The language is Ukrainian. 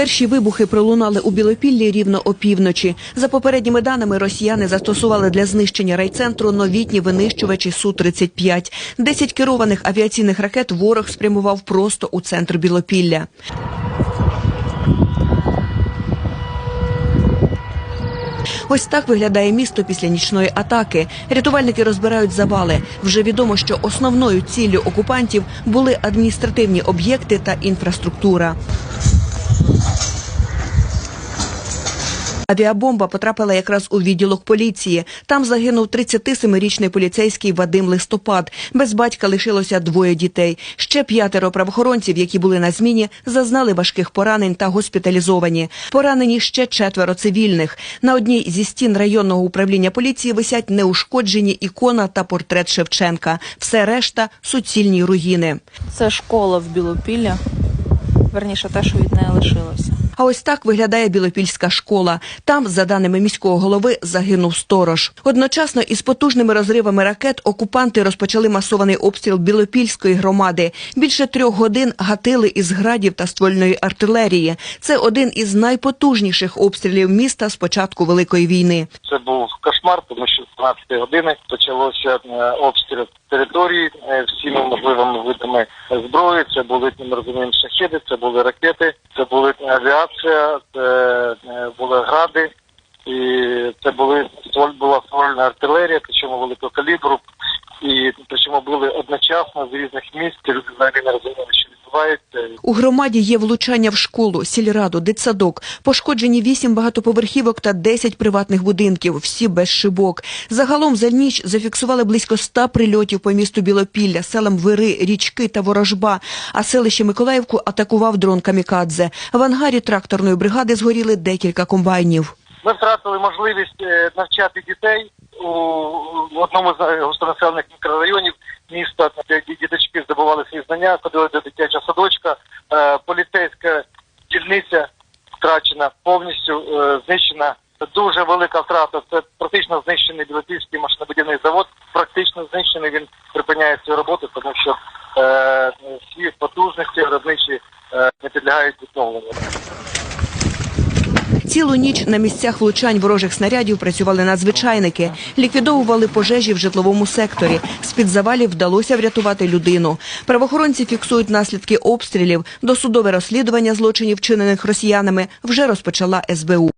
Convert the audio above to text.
Перші вибухи пролунали у Білопіллі рівно опівночі. За попередніми даними, росіяни застосували для знищення райцентру новітні винищувачі Су-35. Десять керованих авіаційних ракет ворог спрямував просто у центр Білопілля. Ось так виглядає місто після нічної атаки. Рятувальники розбирають завали. Вже відомо, що основною ціллю окупантів були адміністративні об'єкти та інфраструктура. Авіабомба потрапила якраз у відділок поліції. Там загинув 37-річний поліцейський Вадим Листопад. Без батька лишилося двоє дітей. Ще п'ятеро правоохоронців, які були на зміні, зазнали важких поранень та госпіталізовані. Поранені ще четверо цивільних. На одній зі стін районного управління поліції висять неушкоджені ікона та портрет Шевченка. Все решта суцільні руїни. Це школа в Білопіллі. Верніше, те, що від неї лишилося. А ось так виглядає Білопільська школа. Там, за даними міського голови, загинув сторож. Одночасно із потужними розривами ракет окупанти розпочали масований обстріл Білопільської громади. Більше трьох годин гатили із градів та ствольної артилерії. Це один із найпотужніших обстрілів міста з початку великої війни. Це був кошмар, тому що з 12 години почалося е, обстріл території е, всіма можливими видами зброї. Це були ми розуміємо шахеди, це були ракети, це були авіація, це е, були гради, і це були була ствольна артилерія, причому великого калібру, і причому були одночасно з різних міст. У громаді є влучання в школу, сільраду, дитсадок. Пошкоджені вісім багатоповерхівок та 10 приватних будинків, всі без шибок. Загалом за ніч зафіксували близько 100 прильотів по місту Білопілля, селам Вири, Річки та Ворожба. А селище Миколаївку атакував дрон Камікадзе. В ангарі тракторної бригади згоріли декілька комбайнів. Ми втратили можливість е, навчати дітей у одному з е, густонаселених мікрорайонів міста, де ді- діточки здобували свої знання, ходили до дитячого садочка. Е, Поліцейська дільниця втрачена, повністю е, знищена. Дуже велика втрата. Це практично знищений Білопільський машинобудівний завод. Практично знищений він припиняє свою роботу, тому що Цілу ніч на місцях влучань ворожих снарядів працювали надзвичайники, ліквідовували пожежі в житловому секторі. З-під завалів вдалося врятувати людину. Правоохоронці фіксують наслідки обстрілів. Досудове розслідування злочинів, вчинених росіянами, вже розпочала СБУ.